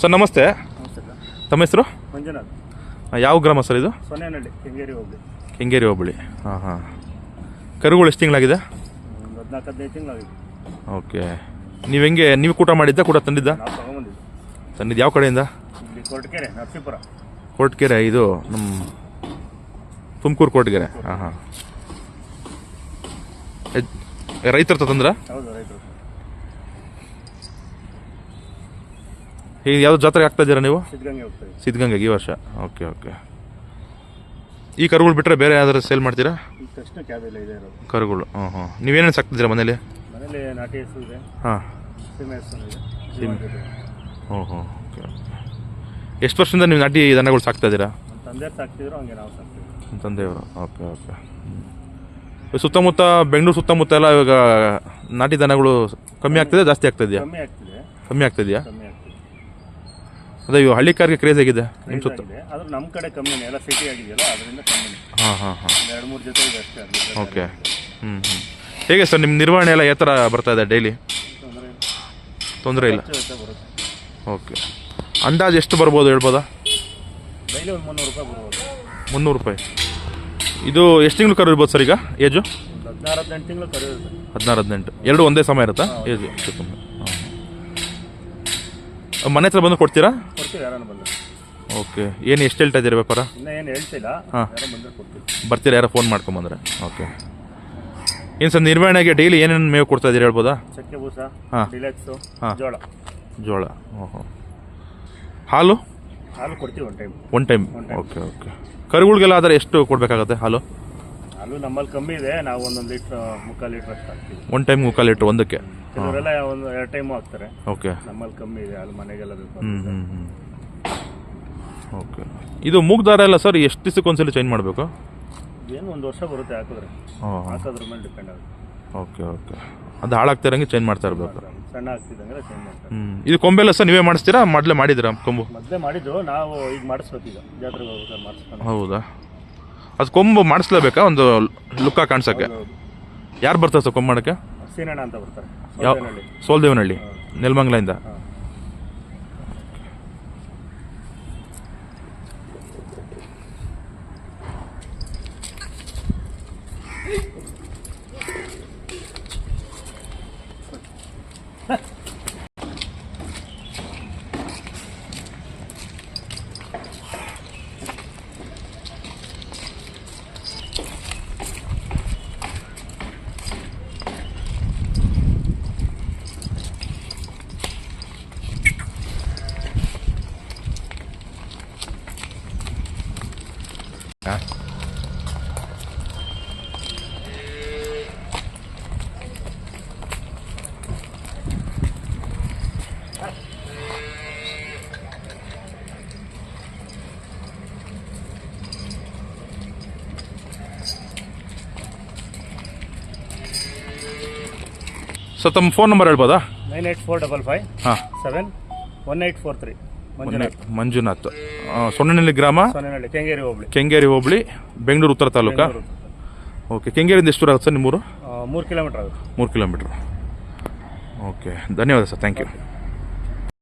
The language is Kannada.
ಸರ್ ನಮಸ್ತೆ. ತಮ್ಮ ಹೆಸರು? ಮಂಜುನಾಥ್. ಯಾವ ಗ್ರಾಮ ಸರ್ ಇದು? ಸೊನ್ನೆನಹಳ್ಳಿ ಕೆಂಗೇರಿ ಹೋಗ್ಲಿ ಕೆಂಗೇರಿ ಹೋಬಳಿ. ಹಾಂ ಹಾಂ. ಕರುಗಳು ಎಷ್ಟು ತಿಂಗಳಾಗಿದೆ? ಹದಿನಾಲ್ಕು ಹದಿನೈದು ತಿಂಗಳಾಗಿದೆ. ಓಕೆ. ನೀವು ಹೆಂಗೆ ನೀವು ಕೂಟ ಮಾಡಿದ್ದ ಕೂಟ ತಂದಿದ್ದ? ನಾವು ತಗೊಂಬಂದಿದ್ದು. ತಂದಿದ್ದು ಯಾವ ಕಡೆಯಿಂದ? ಇಲ್ಲಿ ಕೊರಟಗೆರೆ ನರಸೀಪುರ. ಕೋಟ್ಗೆರೆ ಇದು ನಮ್ಮ ತುಮಕೂರು ಕೋಟ್ಗೆರೆ ಹಾಂ ಹಾಂ. ರೈತರ ತಂದ್ರ? ಹೌದು ರೈತರು ಈಗ ಯಾವ್ದು ಜಾತ್ರೆ ಆಗ್ತಾ ಇದ್ದೀರಾ ನೀವು? ಸಿದ್ಧಗಂಗೆ ಹೋಗ್ತೀವಿ. ಸಿದ್ಧಗಂಗೆಗೆ ಈ ವರ್ಷ? ಓಕೆ ಓಕೆ ಈ ಕರುಗಳು ಬಿಟ್ಟರೆ ಬೇರೆ ಯಾವ್ದಾದ್ರು ಸೇಲ್ ಮಾಡ್ತೀರಾ? ಈಗ ತಕ್ಷಣ ಕ್ಯಾಬ್ ಇದೆ ಇರೋದು. ಕರುಗಳು ಹಾಂ ಹಾಂ ನೀವೇನೇನು ಸಾಕ್ತಿದ್ದೀರಾ ಮನೇಲಿ? ಮನೇಲಿ ನಾಟಿ ಹಸು ಇದೆ. ಹಾಂ. ಸೀಮೆ ಇದೆ. ಓಕೆ ಎಷ್ಟು ವರ್ಷದಿಂದ ನೀವು ನಾಟಿ ದನಗಳು ಸಾಕ್ತಾ ಇದ್ದೀರಾ? ನಮ್ಮ ತಂದೆ ಸಾಕ್ತಿದ್ರು ಹಂಗೆ ನಾವು ಸಾಕ್ತೀವಿ ನಿಮ್ಮ ತಂದೆಯವರು ಓಕೆ ಓಕೆ ಸುತ್ತಮುತ್ತ ಬೆಂಗಳೂರು ಸುತ್ತಮುತ್ತ ಎಲ್ಲ ಇವಾಗ ನಾಟಿ ದನಗಳು ಕಮ್ಮಿ ಆಗ್ತಿದೆಯಾ ಜಾಸ್ತಿ ಆಗ್ತಿದೆಯಾ? ಕಮ್ಮಿ ಆಗ್ತಿದೆ. ಕಮ್ಮಿ ಆಗ್ತಿದೆಯಾ? ಕಮ್ಮಿ ಆಗ್ತಿದೆ ಅದೇ ಇವು ಹಳ್ಳಿಕಾರಿಗೆ ಕ್ರೇಜ್ ಆಗಿದೆ ನಿಮ್ಮ ಸುತ್ತ. ಆದ್ರೆ ನಮ್ಮ ಕಡೆ ಕಮ್ಮಿ ಎಲ್ಲ ಸಿಟಿ ಆಗಿದೆಯಲ್ಲ ಅದರಿಂದ ಕಮ್ಮಿ. ಹಾಂ ಹಾಂ ಹಾಂ. ಎರಡು ಮೂರು ಜೊತೆ ಇದೆ ಅಷ್ಟೇ ಅದು ಓಕೆ ಹ್ಞೂ ಹ್ಞೂ ಹೇಗೆ ಸರ್ ನಿಮ್ಮ ನಿರ್ವಹಣೆ ಎಲ್ಲ ಯಾವ ಥರ ಬರ್ತಾ ಇದೆ ಡೈಲಿ ತೊಂದರೆ ತೊಂದರೆ ಇಲ್ಲ. ಬರುತ್ತೆ. ಓಕೆ ಅಂದಾಜು ಎಷ್ಟು ಬರ್ಬೋದು ಹೇಳ್ಬೋದಾ? ಡೈಲಿ ಒಂದು ಮುನ್ನೂರು ರೂಪಾಯಿ ಬರ್ಬೋದು. ಮುನ್ನೂರು ರೂಪಾಯಿ. ಇದು ಎಷ್ಟು ತಿಂಗಳು ಕರು ಇರ್ಬೋದು ಸರ್ ಈಗ ಏಜು? ಒಂದು ಹದಿನಾರು ಹದಿನೆಂಟು ತಿಂಗಳು ಕರೆಯುತ್ತೆ ಹದಿನಾರು ಹದಿನೆಂಟು. ಎರಡು ಒಂದೇ ಸಮಯ ಇರುತ್ತಾ? ಏಜು. ಮನೆ ಹತ್ರ ಬಂದು ಕೊಡ್ತೀರಾ? ಕೊಡ್ತೀವಿ ಯಾರನ್ನ ಬಂದರೆ. ಓಕೆ. ಏನು ಎಷ್ಟು ಹೇಳ್ತಾ ಇದ್ದೀರಿ ವ್ಯಾಪಾರ? ಇನ್ನೂ ಏನು ಹೇಳ್ತಿಲ್ಲ ಹಾ. ಯಾರೋ ಬಂದರೆ ಕೊಡ್ತೀವಿ. ಬರ್ತೀರಾ ಯಾರೋ ಫೋನ್ ಮಾಡ್ಕೊಂಬಂದ್ರೆ? ಓಕೆ. ಏನು ಸರ್ ನಿರ್ವಹಣೆಗೆ ಡೈಲಿ ಏನೇನು ಮೇವು ಕೊಡ್ತಾ ಇದ್ದೀರಿ ಹೇಳ್ಬೋದಾ? ಚಕ್ಕೆ ಬೂಸ ಹಾ. ಡಿಲೆಕ್ಸು ಹಾ. ಜೋಳ. ಜೋಳ. ಓಹೋ. ಹಾಲು? ಹಾಲು ಕೊಡ್ತೀವಿ one time one time okay okay. ಕರುಗಳಿಗೆಲ್ಲ ಆದರೆ ಎಷ್ಟು ಕೊಡಬೇಕಾಗತ್ತೆ ಹಾಲು? ಹಾಲು ನಮ್ಮಲ್ಲಿ ಕಮ್ಮಿ ಇದೆ. ನಾವು ಒಂದೊಂದು ಲೀಟ್ರ್ ಮುಕ್ಕಾಲು ಲೀಟ್ರ್ ಅಷ್ಟು ಹಾಕ್ತೀವಿ. ಒನ್ ಟೈಮ್ ಮುಕ್ಕಾಲು ಲೀಟ್ರ್ ಒಂದಕ್ಕೆ? ಕೆಲವರೆಲ್ಲ ಒಂದು ಎರಡು ಟೈಮು ಹಾಕ್ತಾರೆ. ಓಕೆ. ನಮ್ಮಲ್ಲಿ ಕಮ್ಮಿ ಇದೆ. ಅಲ್ಲಿ ಮನೆಗೆಲ್ಲ ಬೇಕು ಹ್ಞೂ ಹ್ಞೂ ಹ್ಞೂ ಓಕೆ. ಇದು ಮೂಗ್ ದಾರ ಎಲ್ಲ ಸರ್ ಎಷ್ಟು ದಿವಸಕ್ಕೆ ಒಂದ್ಸಲ ಚೇಂಜ್ ಮಾಡಬೇಕು? ಏನು ಒಂದು ವರ್ಷ ಬರುತ್ತೆ ಹಾಕಿದ್ರೆ. ಹಾಂ. ಹಾಕೋದ್ರ ಮೇಲೆ ಡಿಪೆಂಡ್ ಆಗುತ್ತೆ. Okay okay. ಅದು ಹಾಳಾಗ್ತಿರಂಗೆ ಚೇಂಜ್ ಮಾಡ್ತಾ ಇರಬೇಕು. ಸಣ್ಣ ಆಗ್ತಿದ್ದಂಗೆ ಚೇಂಜ್ ಮಾಡ್ತಾರೆ. ಹ್ಞೂ ಇದು ಕೊಂಬೆಲ್ಲ ಸರ್ ನೀವೇ ಮಾಡಿಸ್ತೀರಾ? ಮೊದಲೇ ಮಾಡಿದ್ದೀರಾ ಕೊಂಬು? ಮೊದಲೇ ಮಾಡಿದ್ದು. ನಾವು ಈಗ ಮಾಡಿಸ್ಬೇಕು ಈಗ ಜಾತ್ರೆಗೆ ಹೋಗ್ಬೇಕಾದ್ರೆ ಮಾಡಿಸ್ಕೊಂಡು. ಹೌದಾ? ಅದು ಕೊಂಬು ಮಾಡಿಸ್ಲೇಬೇಕಾ? ಒಂದು ಲುಕ್ಕ ಕಾಣಿಸಕ್ಕೆ. ಯಾರು ಬರ್ತಾರೆ ಸರ್ ಕೊಂಬು ಮಾಡೋಕ್ಕೆ? ಸೀನಣ್ಣ ಅಂತ ಬರ್ತಾರೆ. ಯಾವ. ಸೋಲ್ದೇವನಹಳ್ಳಿ. ನೆಲಮಂಗಲದಿಂದ. ಹಾ. ಹಾಂ ಸೊ ತಮ್ಮ ಫೋನ್ ನಂಬರ್ ಹೇಳ್ಬೋದಾ? Nine eight four double five ಹಾಂ. Seven one eight four three. Manjunath. Sonnenahalli ಗ್ರಾಮ? ಸೊನ್ನೆನಹಳ್ಳಿ ಕೆಂಗೇರಿ ಹೋಬಳಿ. ಕೆಂಗೇರಿ ಹೋಬಳಿ ಬೆಂಗಳೂರು ಉತ್ತರ ತಾಲೂಕಾ? ಓಕೆ ಕೆಂಗೇರಿಂದ ಎಷ್ಟು ದೂರ ಆಗುತ್ತೆ ಸರ್ ನಿಮ್ಮೂರು? ಮೂರು ಕಿಲೋಮೀಟರ್ ಆಗುತ್ತೆ. ಮೂರು ಕಿಲೋಮೀಟ್ರ್. ಓಕೆ ಧನ್ಯವಾದ ಸರ್ ಥ್ಯಾಂಕ್ ಯು.